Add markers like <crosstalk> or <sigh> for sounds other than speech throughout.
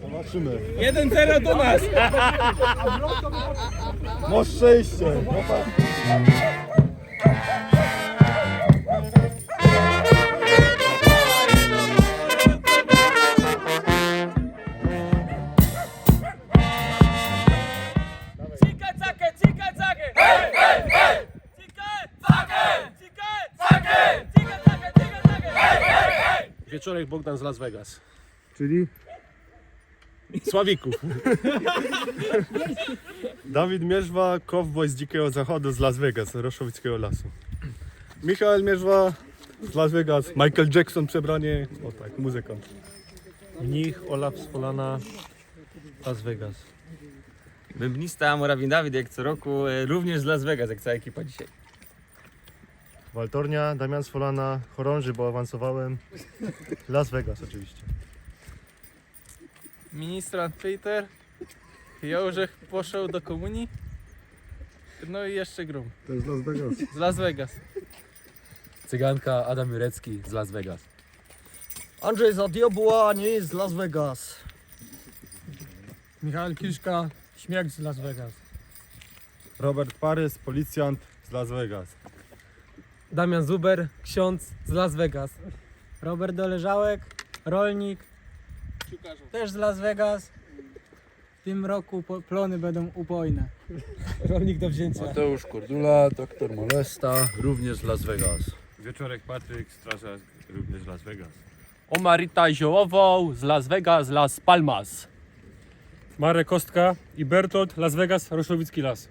Zobaczymy. 1-0 do nas! Masz szczęście. Cika, Wieczorek Bogdan z Las Vegas. Czyli Sławików. <laughs> Dawid Mierzwa, kowboj z Dzikiego Zachodu z Las Vegas, Roszowickiego Lasu. Michał Mierzwa z Las Vegas, Michael Jackson przebranie, o tak, muzykant. Mnich Olaf Spolana, Las Vegas. Bębnista Morawin Dawid, jak co roku, e, również z Las Vegas, jak cała ekipa dzisiaj. Waltornia, Damian Sfolana, chorąży, bo awansowałem. Las Vegas oczywiście. Ministrant Peter. Jożech poszedł do komunii. No i jeszcze Grum. To jest Las Vegas. Z Las Vegas. Cyganka Adam Jurecki z Las Vegas. Andrzej Zadiobuani z Las Vegas. Michał Kiszka, śmiech z Las Vegas. Robert Parys, policjant z Las Vegas. Damian Zuber, ksiądz z Las Vegas. Robert Doleżałek, rolnik, też z Las Vegas. W tym roku po- plony będą upojne. <laughs> Rolnik do wzięcia. Mateusz Kordula, doktor Molesta, również z Las Vegas. Wieczorek Patryk, strażak, również Las Vegas. Omarita Ziołowo z Las Vegas, Las Palmas. Marek Kostka i Bertolt, Las Vegas, Roszowicki Las.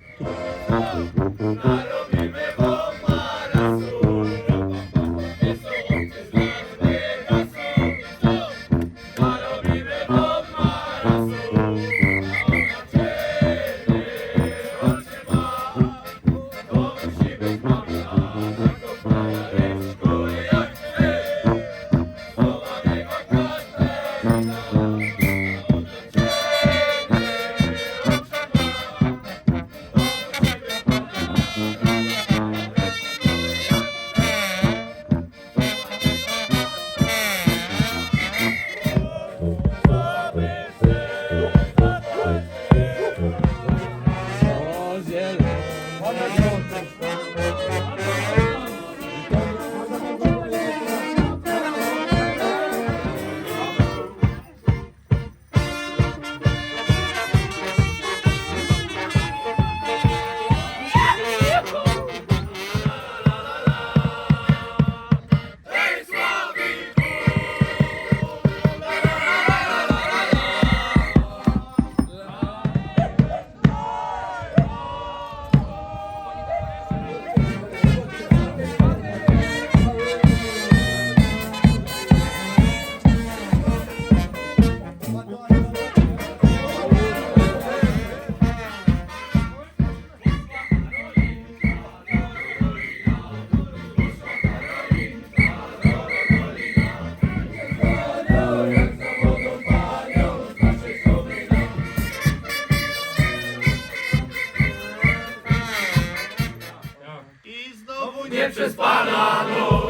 Amen. Już ostatni